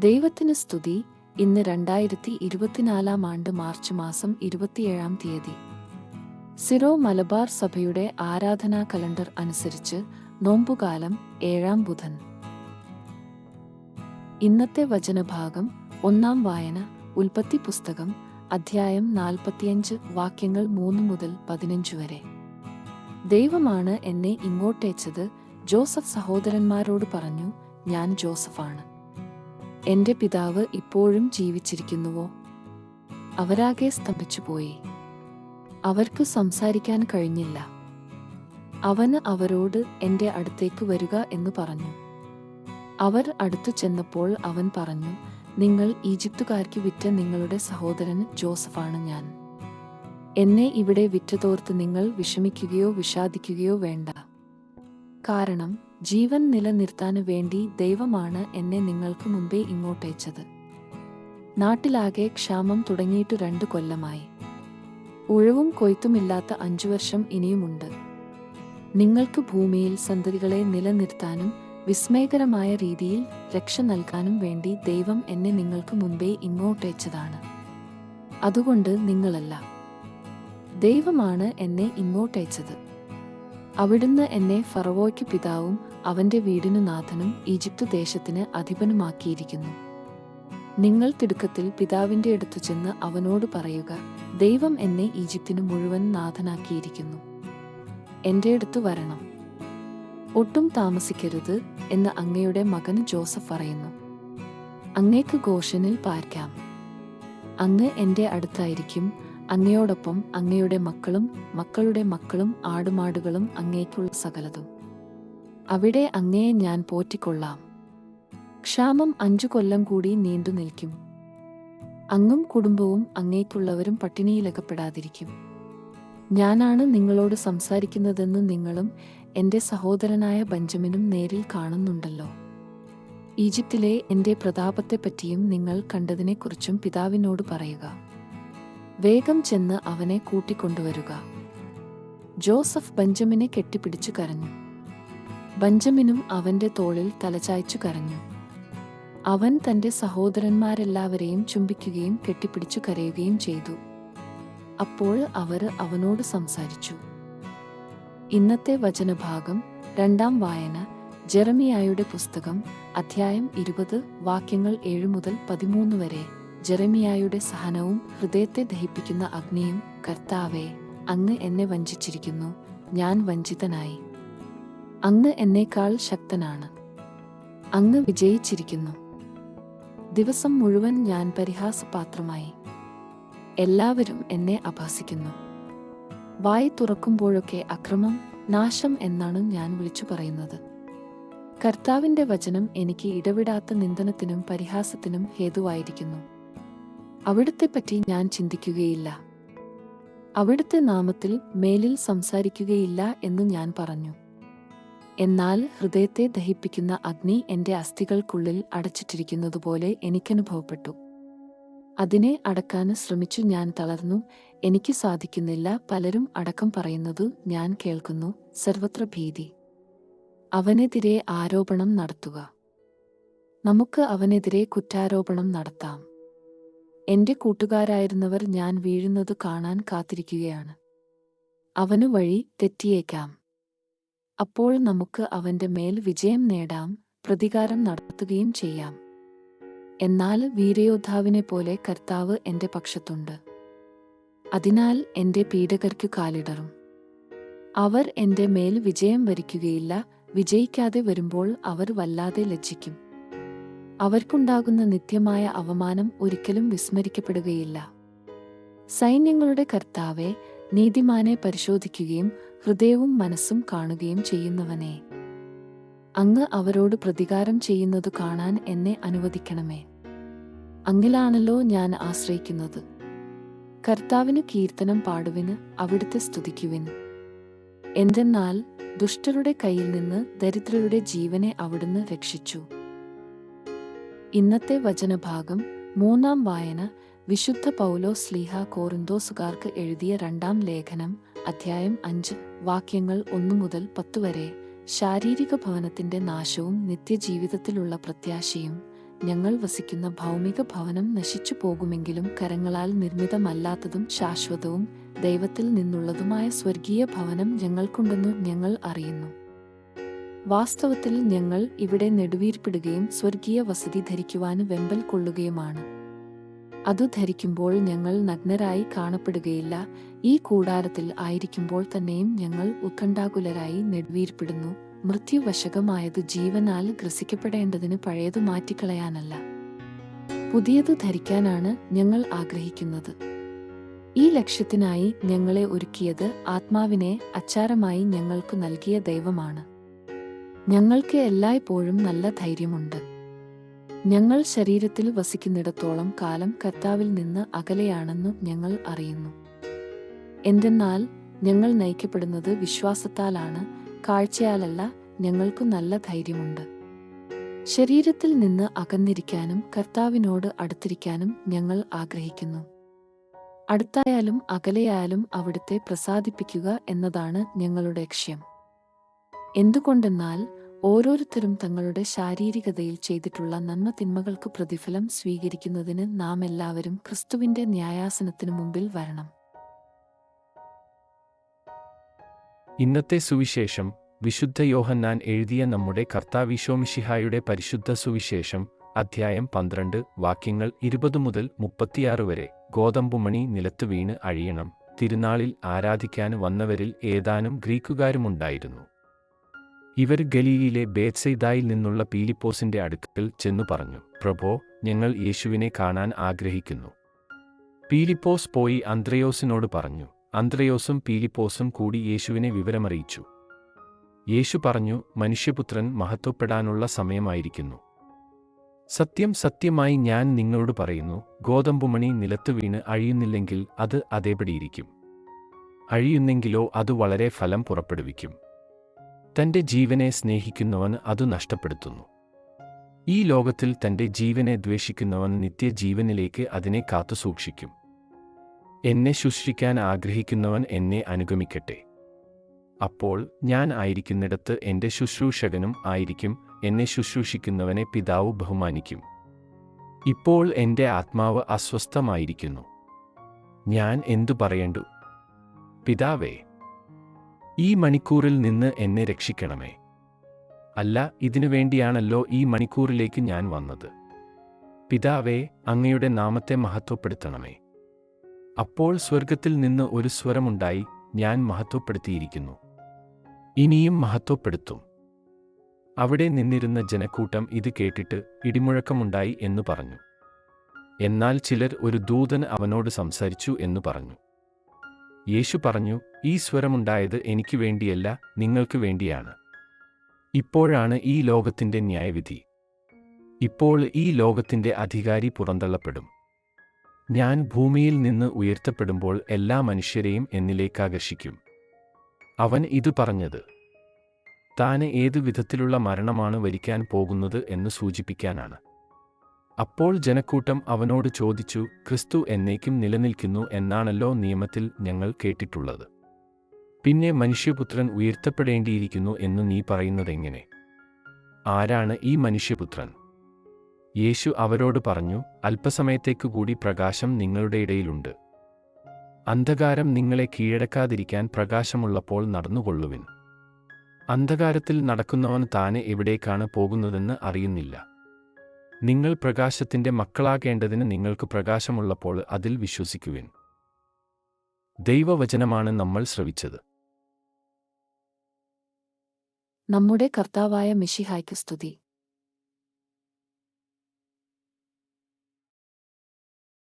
ദൈവത്തിന് സ്തുതി. ഇന്ന് രണ്ടായിരത്തി ഇരുപത്തിനാലാം ആണ്ട് മാർച്ച് മാസം ഇരുപത്തിയേഴാം തീയതി. സിറോ മലബാർ സഭയുടെ ആരാധനാ കലണ്ടർ അനുസരിച്ച് നോമ്പുകാലം ഏഴാം ബുധൻ. ഇന്നത്തെ വചനഭാഗം ഒന്നാം വായന ഉൽപ്പത്തി പുസ്തകം അധ്യായം നാൽപ്പത്തിയഞ്ച് വാക്യങ്ങൾ മൂന്ന് മുതൽ പതിനഞ്ച് വരെ. ദൈവമാണ് എന്നെ ഇങ്ങോട്ടേച്ചത്. ജോസഫ് സഹോദരന്മാരോട് പറഞ്ഞു ഞാൻ ജോസഫാണ്. എന്റെ പിതാവ് ഇപ്പോഴും ജീവിച്ചിരിക്കുന്നുവോ? അവരാകെ സ്തംഭിച്ചുപോയി. അവർക്ക് സംസാരിക്കാൻ കഴിഞ്ഞില്ല. അവന് അവരോട് എന്റെ അടുത്തേക്ക് വരിക എന്ന് പറഞ്ഞു. അവർ അടുത്തു ചെന്നപ്പോൾ അവൻ പറഞ്ഞു നിങ്ങൾ ഈജിപ്തുകാർക്ക് വിറ്റ നിങ്ങളുടെ സഹോദരൻ ജോസഫാണ് ഞാൻ. എന്നെ ഇവിടെ വിറ്റതോർത്ത് നിങ്ങൾ വിഷമിക്കുകയോ വിഷാദിക്കുകയോ വേണ്ട. കാരണം ജീവൻ നിലനിർത്താൻ വേണ്ടി ദൈവമാണ് എന്നെ നിങ്ങൾക്ക് മുമ്പേ ഇങ്ങോട്ടയച്ചത് നാട്ടിലാകെ ക്ഷാമം തുടങ്ങിയിട്ട് രണ്ടു കൊല്ലമായി. ഉഴവും കൊയ്ത്തുമില്ലാത്ത അഞ്ചു വർഷം ഇനിയുമുണ്ട്. നിങ്ങൾക്ക് ഭൂമിയിൽ സന്തതികളെ നിലനിർത്താനും വിസ്മയകരമായ രീതിയിൽ രക്ഷ നൽകാനും വേണ്ടി ദൈവം എന്നെ നിങ്ങൾക്ക് മുമ്പേ ഇങ്ങോട്ടയച്ചതാണ് അതുകൊണ്ട് നിങ്ങളല്ല. ദൈവമാണ് എന്നെ ഇങ്ങോട്ടയച്ചത് അവിടുന്ന് എന്നെ ഫറവോയ്ക്ക് പിതാവും അവന്റെ വീടിനു നാഥനും ഈജിപ്ത് ദേശത്തിന് അധിപനുമാക്കിയിരിക്കുന്നു. നിങ്ങൾ തിടുക്കത്തിൽ പിതാവിന്റെ അടുത്തു ചെന്ന് അവനോട് പറയുക ദൈവം എന്നെ ഈജിപ്തിന് മുഴുവൻ നാഥനാക്കിയിരിക്കുന്നു. എന്റെ അടുത്ത് വരണം. ഒട്ടും താമസിക്കരുത് എന്ന് അങ്ങയുടെ മകൻ ജോസഫ് പറയുന്നു. അങ്ങേക്ക് ഗോഷനിൽ പാർക്കാം. അങ്ങ് എന്റെ അടുത്തായിരിക്കും അങ്ങയോടൊപ്പം അങ്ങയുടെ മക്കളും മക്കളുടെ മക്കളും ആടുമാടുകളും അങ്ങേക്കുള്ള സകലതും. അവിടെ അങ്ങയെ ഞാൻ പോറ്റിക്കൊള്ളാം. ക്ഷാമം അഞ്ചു കൊല്ലം കൂടി നീണ്ടു നിൽക്കും. അങ്ങും കുടുംബവും അങ്ങേക്കുള്ളവരും പട്ടിണിയിലകപ്പെടാതിരിക്കും. ഞാനാണ് നിങ്ങളോട് സംസാരിക്കുന്നതെന്ന് നിങ്ങളും എന്റെ സഹോദരനായ ബഞ്ചമിനും നേരിൽ കാണുന്നുണ്ടല്ലോ. ഈജിപ്തിലെ എന്റെ പ്രതാപത്തെപ്പറ്റിയും നിങ്ങൾ കണ്ടതിനെക്കുറിച്ചും പിതാവിനോട് പറയുക. വേഗം ചെന്ന് അവനെ കൂട്ടിക്കൊണ്ടുവരുക. ജോസഫ് ബഞ്ചമിനെ കെട്ടിപ്പിടിച്ചു കരഞ്ഞു. ബഞ്ചമിനും അവന്റെ തോളിൽ തലചായ്ച്ചു കരഞ്ഞു. അവൻ തന്റെ സഹോദരന്മാരെല്ലാവരെയും ചുംബിക്കുകയും കെട്ടിപ്പിടിച്ചു കരയുകയും ചെയ്തു. അപ്പോൾ അവർ അവനോട് സംസാരിച്ചു. ഇന്നത്തെ വചനഭാഗം രണ്ടാം വായന ജെറമിയായുടെ പുസ്തകം അധ്യായം ഇരുപത് വാക്യങ്ങൾ ഏഴ് മുതൽ പതിമൂന്ന് വരെ. ജെറമിയായുടെ സഹനവും ഹൃദയത്തെ ദഹിപ്പിക്കുന്ന അഗ്നിയും കർത്താവെ അങ്ങ് എന്നെ വഞ്ചിച്ചിരിക്കുന്നു. ഞാൻ വഞ്ചിതനായി. അങ്ങ് എന്നേക്കാൾ ശക്തനാണ്. അങ്ങ് വിജയിച്ചിരിക്കുന്നു. ദിവസം മുഴുവൻ ഞാൻ പരിഹാസപാത്രമായി. എല്ലാവരും എന്നെ അഭാസിക്കുന്നു വായി തുറക്കുമ്പോഴൊക്കെ അക്രമം നാശം എന്നാണ് ഞാൻ വിളിച്ചു പറയുന്നത്. കർത്താവിന്റെ വചനം എനിക്ക് ഇടവിടാത്ത നിന്ദനത്തിനും പരിഹാസത്തിനും ഹേതുവായിരിക്കുന്നു. അവിടുത്തെപ്പറ്റി ഞാൻ ചിന്തിക്കുകയില്ല. അവിടുത്തെ നാമത്തിൽ മേലിൽ സംസാരിക്കുകയില്ല എന്ന് ഞാൻ പറഞ്ഞു. എന്നാൽ ഹൃദയത്തെ ദഹിപ്പിക്കുന്ന അഗ്നി എന്റെ അസ്ഥികൾക്കുള്ളിൽ അടച്ചിട്ടിരിക്കുന്നതുപോലെ എനിക്കനുഭവപ്പെട്ടു. അതിനെ അടക്കാൻ ശ്രമിച്ചു ഞാൻ തളർന്നു. എനിക്ക് സാധിക്കുന്നില്ല പലരും അടക്കം പറയുന്നത് ഞാൻ കേൾക്കുന്നു സർവത്ര ഭീതി. അവനെതിരെ ആരോപണം നടത്തുക. നമുക്ക് അവനെതിരെ കുറ്റാരോപണം നടത്താം. എന്റെ കൂട്ടുകാരായിരുന്നവർ ഞാൻ വീഴുന്നത് കാണാൻ കാത്തിരിക്കുകയാണ്. അവനു വഴി തെറ്റിയേക്കാം. അപ്പോൾ നമുക്ക് അവന്റെ മേൽ വിജയം നേടാം പ്രതികാരം നടത്തുകയും ചെയ്യാം. എന്നാൽ വീരയോദ്ധാവിനെ പോലെ കർത്താവ് എന്റെ പക്ഷത്തുണ്ട്. അതിനാൽ എന്റെ പീഡകർക്ക് കാലിടറും. അവർ എന്റെ മേൽ വിജയം വരിക്കുകയില്ല വിജയിക്കാതെ വരുമ്പോൾ അവർ വല്ലാതെ ലജ്ജിക്കും. അവർക്കുണ്ടാകുന്ന നിത്യമായ അവമാനം ഒരിക്കലും വിസ്മരിക്കപ്പെടുകയില്ല. സൈന്യങ്ങളുടെ കർത്താവെ നീതിമാനെ പരിശോധിക്കുകയും ഹൃദയവും മനസ്സും കാണുകയും ചെയ്യുന്നവനെ. അങ്ങ് അവരോട് പ്രതികാരം ചെയ്യുന്നതു കാണാൻ എന്നെ അനുവദിക്കണമേ. അങ്ങിലാണല്ലോ ഞാൻ ആശ്രയിക്കുന്നത്. കർത്താവിന് കീർത്തനം പാടുവിന് അവിടുത്തെ സ്തുതിക്കുവിൻ. എന്തെന്നാൽ ദുഷ്ടരുടെ കയ്യിൽ നിന്ന് ദരിദ്രരുടെ ജീവനെ അവിടുന്ന് രക്ഷിച്ചു. ഇന്നത്തെ വചനഭാഗം മൂന്നാം വായന വിശുദ്ധ പൗലോ സ്ലീഹ കോറിന്തോസുകാർക്ക് എഴുതിയ രണ്ടാം ലേഖനം അധ്യായം അഞ്ച് വാക്യങ്ങൾ ഒന്നു മുതൽ പത്ത് വരെ. ശാരീരിക ഭവനത്തിന്റെ നാശവും നിത്യജീവിതത്തിലുള്ള പ്രത്യാശയും ഞങ്ങൾ വസിക്കുന്ന ഭൗമിക ഭവനം നശിച്ചു പോകുമെങ്കിലും കരങ്ങളാൽ നിർമ്മിതമല്ലാത്തതും ശാശ്വതവും ദൈവത്തിൽ നിന്നുള്ളതുമായ സ്വർഗീയ ഭവനം ഞങ്ങൾക്കുണ്ടെന്നു ഞങ്ങൾ അറിയുന്നു. വാസ്തവത്തിൽ ഞങ്ങൾ ഇവിടെ നെടുവീർപ്പിടുകയും സ്വർഗീയ വസതി ധരിക്കുവാന് വെമ്പൽ കൊള്ളുകയുമാണ്. അതു ധരിക്കുമ്പോൾ ഞങ്ങൾ നഗ്നരായി കാണപ്പെടുകയില്ല. ഈ കൂടാരത്തിൽ ആയിരിക്കുമ്പോൾ തന്നെയും ഞങ്ങൾ ഉത്കണ്ഠാകുലരായി നെടുവീർപ്പിടുന്നു. മൃത്യുവശകമായത് ജീവനാൽ ഗ്രസിക്കപ്പെടേണ്ടതിന് പഴയതു മാറ്റിക്കളയാനല്ല. പുതിയത് ധരിക്കാനാണ് ഞങ്ങൾ ആഗ്രഹിക്കുന്നത്. ഈ ലക്ഷ്യത്തിനായി ഞങ്ങളെ ഒരുക്കിയത് ആത്മാവിനെ അച്ചാരമായി ഞങ്ങൾക്ക് നൽകിയ ദൈവമാണ്. ഞങ്ങൾക്ക് എല്ലായ്പ്പോഴും നല്ല ധൈര്യമുണ്ട്. ഞങ്ങൾ ശരീരത്തിൽ വസിക്കുന്നിടത്തോളം കാലം കർത്താവിൽ നിന്ന് അകലെയാണെന്നും ഞങ്ങൾ അറിയുന്നു. എന്തെന്നാൽ ഞങ്ങൾ നയിക്കപ്പെടുന്നത് വിശ്വാസത്താലാണ് കാഴ്ചയാലല്ല ഞങ്ങൾക്കു നല്ല ധൈര്യമുണ്ട്. ശരീരത്തിൽ നിന്ന് അകന്നിരിക്കാനും കർത്താവിനോട് അടുത്തിരിക്കാനും ഞങ്ങൾ ആഗ്രഹിക്കുന്നു. അടുത്തായാലും അകലെയായാലും അവിടുത്തെ പ്രസാദിപ്പിക്കുക എന്നതാണ് ഞങ്ങളുടെ ലക്ഷ്യം. എന്തുകൊണ്ടെന്നാൽ ഓരോരുത്തരും തങ്ങളുടെ ശാരീരികതയിൽ ചെയ്തിട്ടുള്ള നന്മ തിന്മകൾക്ക് പ്രതിഫലം സ്വീകരിക്കുന്നതിന് നാം എല്ലാവരും ക്രിസ്തുവിന്റെ ന്യായാസനത്തിനു മുമ്പിൽ വരണം. ഇന്നത്തെ സുവിശേഷം വിശുദ്ധ യോഹന്നാൻ എഴുതിയ നമ്മുടെ കർത്താവിശോമിഷിഹായുടെ പരിശുദ്ധ സുവിശേഷം അധ്യായം പന്ത്രണ്ട് വാക്യങ്ങൾ ഇരുപത് മുതൽ മുപ്പത്തിയാറ് വരെ. ഗോതമ്പുമണി നിലത്ത് വീണ് അഴിയണം. തിരുനാളിൽ ആരാധിക്കാൻ വന്നവരിൽ ഏതാനും ഗ്രീക്കുകാരുമുണ്ടായിരുന്നു. ഇവർ ഗലീലിയിലെ ബേത്സൈദായിൽ നിന്നുള്ള പീലിപ്പോസിന്റെ അടുക്കൽ ചെന്നു പറഞ്ഞു പ്രഭോ ഞങ്ങൾ യേശുവിനെ കാണാൻ ആഗ്രഹിക്കുന്നു. പീലിപ്പോസ് പോയി അന്ത്രയോസിനോട് പറഞ്ഞു അന്ത്രയോസും പീലിപ്പോസും കൂടി യേശുവിനെ വിവരമറിയിച്ചു. യേശു പറഞ്ഞു മനുഷ്യപുത്രൻ മഹത്വപ്പെടാനുള്ള സമയമായിരിക്കുന്നു. സത്യം സത്യമായി ഞാൻ നിങ്ങളോട് പറയുന്നു ഗോതമ്പുമണി നിലത്തു വീണ് അഴിയുന്നില്ലെങ്കിൽ അത് അതേപടിയിരിക്കും. അഴിയുന്നെങ്കിലോ അത് വളരെ ഫലം പുറപ്പെടുവിക്കും. തന്റെ ജീവനെ സ്നേഹിക്കുന്നവൻ അത് നഷ്ടപ്പെടുത്തുന്നു. ഈ ലോകത്തിൽ തന്റെ ജീവനെ ദ്വേഷിക്കുന്നവൻ നിത്യജീവനിലേക്ക് അതിനെ കാത്തുസൂക്ഷിക്കും. എന്നെ ശുശ്രിക്കാൻ ആഗ്രഹിക്കുന്നവൻ എന്നെ അനുഗമിക്കട്ടെ. അപ്പോൾ ഞാൻ ആയിരിക്കുന്നിടത്ത് എന്റെ ശുശ്രൂഷകനും ആയിരിക്കും എന്നെ ശുശ്രൂഷിക്കുന്നവനെ പിതാവ് ബഹുമാനിക്കും. ഇപ്പോൾ എന്റെ ആത്മാവ് അസ്വസ്ഥമായിരിക്കുന്നു. ഞാൻ എന്തു പറയണ്ടു? പിതാവേ ഈ മണിക്കൂറിൽ നിന്ന് എന്നെ രക്ഷിക്കണമേ. അല്ല ഇതിനു വേണ്ടിയാണല്ലോ ഈ മണിക്കൂറിലേക്ക് ഞാൻ വന്നത്. പിതാവേ അങ്ങയുടെ നാമത്തെ മഹത്വപ്പെടുത്തണമേ. അപ്പോൾ സ്വർഗത്തിൽ നിന്ന് ഒരു സ്വരമുണ്ടായി ഞാൻ മഹത്വപ്പെടുത്തിയിരിക്കുന്നു. ഇനിയും മഹത്വപ്പെടുത്തും. അവിടെ നിന്നിരുന്ന ജനക്കൂട്ടം ഇത് കേട്ടിട്ട് ഇടിമുഴക്കമുണ്ടായി എന്നു പറഞ്ഞു. എന്നാൽ ചിലർ ഒരു ദൂതൻ അവനോട് സംസാരിച്ചു എന്നു പറഞ്ഞു. യേശു പറഞ്ഞു ഈ സ്വരമുണ്ടായത് എനിക്ക് വേണ്ടിയല്ല നിങ്ങൾക്ക് വേണ്ടിയാണ്. ഇപ്പോഴാണ് ഈ ലോകത്തിന്റെ ന്യായവിധി. ഇപ്പോൾ ഈ ലോകത്തിന്റെ അധികാരി പുറന്തള്ളപ്പെടും. ഞാൻ ഭൂമിയിൽ നിന്ന് ഉയർത്തപ്പെടുമ്പോൾ എല്ലാ മനുഷ്യരെയും എന്നിലേക്കാകർഷിക്കും. അവൻ ഇത് പറഞ്ഞത്. താന് ഏതു വിധത്തിലുള്ള മരണമാണ് വരിക്കാൻ പോകുന്നത് എന്ന് സൂചിപ്പിക്കാനാണ്. അപ്പോൾ ജനക്കൂട്ടം അവനോട് ചോദിച്ചു ക്രിസ്തു എന്നേക്കും നിലനിൽക്കുന്നു എന്നാണല്ലോ നിയമത്തിൽ ഞങ്ങൾ കേട്ടിട്ടുള്ളത്. പിന്നെ മനുഷ്യപുത്രൻ ഉയർത്തപ്പെടേണ്ടിയിരിക്കുന്നു എന്ന് നീ പറയുന്നതെങ്ങനെ? ആരാണ് ഈ മനുഷ്യപുത്രൻ? യേശു അവരോട് പറഞ്ഞു അല്പസമയത്തേക്കു കൂടി പ്രകാശം നിങ്ങളുടെ ഇടയിലുണ്ട്. അന്ധകാരം നിങ്ങളെ കീഴടക്കാതിരിക്കാൻ പ്രകാശമുള്ളപ്പോൾ നടന്നുകൊള്ളുവിൻ. അന്ധകാരത്തിൽ നടക്കുന്നവൻ താനെ എവിടേക്കാണ് പോകുന്നതെന്ന് അറിയുന്നില്ല. നിങ്ങൾ പ്രകാശത്തിന്റെ മക്കളാകേണ്ടതിന് നിങ്ങൾക്ക് പ്രകാശമുള്ളപ്പോൾ അതിൽ വിശ്വസിക്കുവിൻ. ദൈവവചനമാണ് നമ്മൾ ശ്രവിച്ചത്. നമ്മുടെ കർത്താവായ മിഷിഹായ്ക്ക് സ്തുതി.